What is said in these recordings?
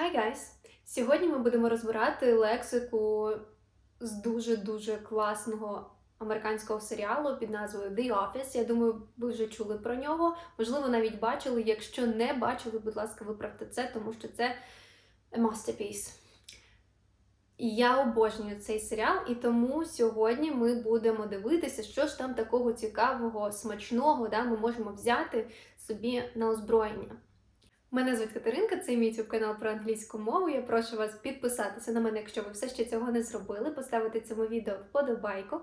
Hi guys! Сьогодні ми будемо розбирати лексику з дуже-дуже класного американського серіалу під назвою The Office. Я думаю, ви вже чули про нього. Можливо, навіть бачили. Якщо не бачили, будь ласка, виправте це, тому що це masterpiece. Я обожнюю цей серіал, і тому сьогодні ми будемо дивитися, що ж там такого цікавого, смачного да, ми можемо взяти собі на озброєння. Мене звуть Катеринка, це мій youtube канал про англійську мову. Я прошу вас підписатися на мене, якщо ви все ще цього не зробили, поставити цьому відео вподобайку,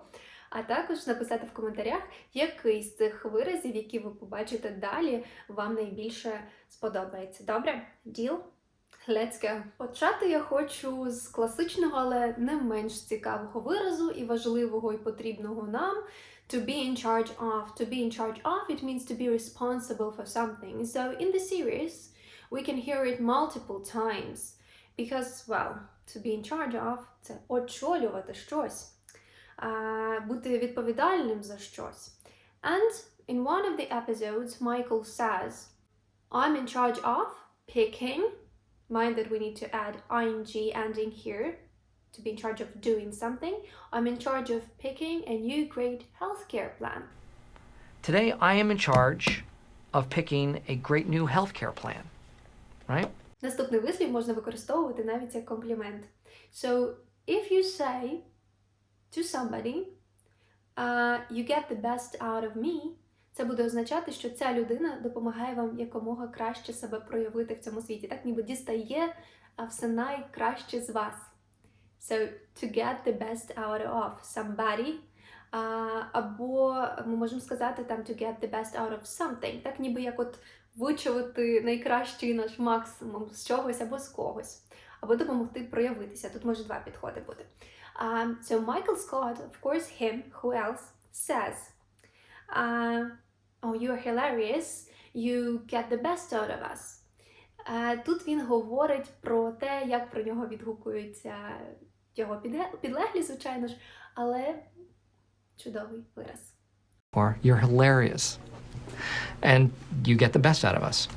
а також написати в коментарях, який з цих виразів, які ви побачите далі, вам найбільше сподобається. Добре? Діл? Go! Почати я хочу з класичного, але не менш цікавого виразу і важливого і потрібного нам. To be in charge of. To be in charge of, it means to be responsible for something. So in the series, we can hear it multiple times. Because, well, to be in charge of це очолювати щось, а, бути відповідальним за щось. And in one of the episodes, Michael says, I'm in charge of picking. Mind that we need to add ing ending here to be in charge of doing something. I'm in charge of picking a new great healthcare plan. Today, I am in charge of picking a great new healthcare plan. Right? Наступний вислів можна використовувати навіть як комплімент. So, if you say to somebody, uh, you get the best out of me, це буде означати, що ця людина допомагає вам якомога краще себе проявити в цьому світі. Так ніби дістає все найкраще з вас. So, to get the best out of somebody. А, або ми можемо сказати там to get the best out of something. Так ніби як от вичавити найкращий наш максимум з чогось або з когось, або допомогти проявитися. Тут може два підходи бути. Um, so Michael Scott, of course, him, who else, says, uh, Oh, you're hilarious, you get the best out of us. Uh, тут він говорить про те, як про нього відгукуються його підлеглі, звичайно ж, але чудовий вираз. Or you're hilarious. And you get the best out of us.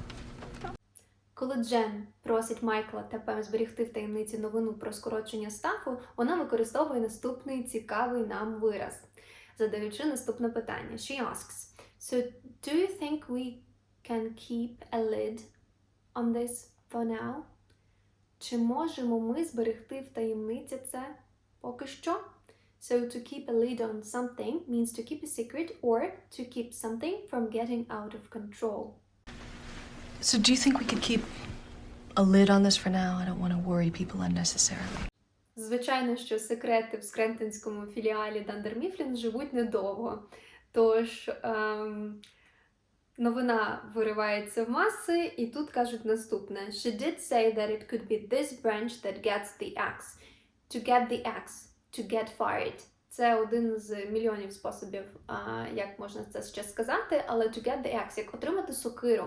Коли Джен просить Майкла тепер зберігти в таємниці новину про скорочення стафу, вона використовує наступний цікавий нам вираз, задаючи наступне питання. She asks, So, do you think we can keep a lid on this for now? Чи можемо ми зберегти в таємниці це поки що? So, to keep a lid on something means to keep a secret or to keep something from getting out of control. So, do you think we could keep a lid on this for now? I don't want to worry people unnecessarily. Звичайно, що секрети в скрентинському філіалі Дандер Міфлін живуть недовго. Тож ем, новина виривається в маси, і тут кажуть наступне: She did say that it could be this branch that gets the axe. To get the axe, To get fired. Це один з мільйонів способів, як можна це ще сказати, але to get the axe, як отримати сокиру.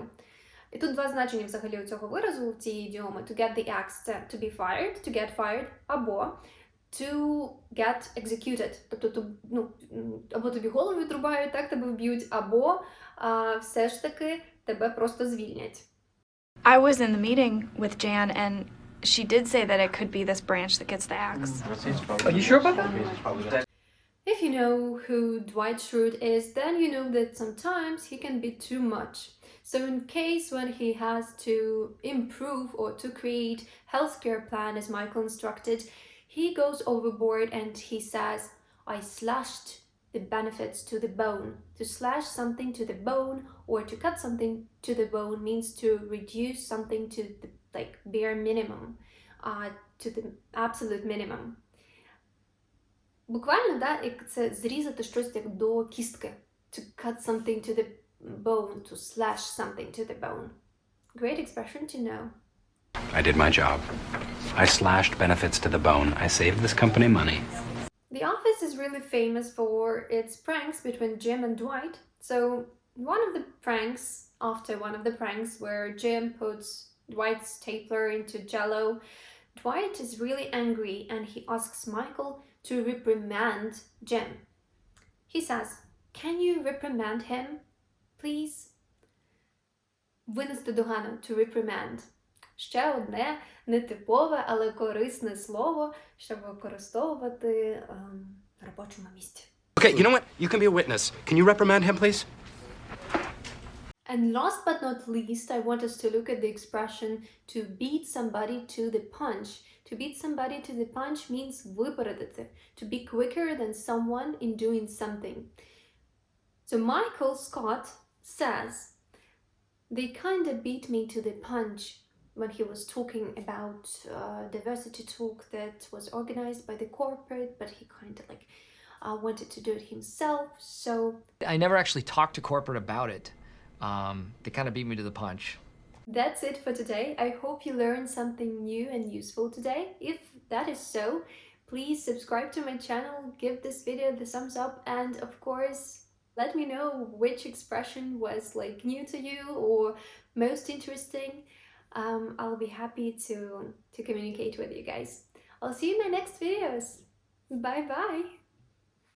І тут два значення взагалі у цього виразу в цій ідіоми. To get the axe – це to be fired, to get fired, або to get executed. Тобто, ну, або тобі голову відрубають, так тебе вб'ють, або а, все ж таки тебе просто звільнять. I was in the meeting with Jan, and she did say that it could be this branch that gets the axe. Mm. Are you sure about that? If you know who Dwight Schrute is, then you know that sometimes he can be too much. So in case when he has to improve or to create healthcare plan as Michael instructed, he goes overboard and he says, I slashed the benefits to the bone. To slash something to the bone or to cut something to the bone means to reduce something to the like bare minimum, uh, to the absolute minimum. Буквально, да, як це зрізати щось як до кістки. To cut something to the bone, to slash something to the bone. Great expression to know. I did my job. I slashed benefits to the bone. I saved this company money. The Office is really famous for its pranks between Jim and Dwight. So, one of the pranks, after one of the pranks where Jim puts Dwight's stapler into jello, Dwight is really angry and he asks Michael to reprimand Jim. He says, Can you reprimand him, please? Винести догану to reprimand. ще одне нетипове, але корисне слово, щоб використовувати ем, на робочому місці. Okay, you know what? You can be a witness. Can you reprimand him, please? And last but not least, I want us to look at the expression to beat somebody to the punch. To beat somebody to the punch means випередити, to be quicker than someone in doing something. So Michael Scott says, they kind of beat me to the punch when he was talking about uh, diversity talk that was organized by the corporate, but he kind of like uh, wanted to do it himself. So I never actually talked to corporate about it. Um, they kind of beat me to the punch. That's it for today. I hope you learned something new and useful today. If that is so, please subscribe to my channel, give this video the thumbs up, and of course, let me know which expression was like new to you or most interesting. Um, I'll be happy to to communicate with you guys. I'll see you in my next videos. Bye bye.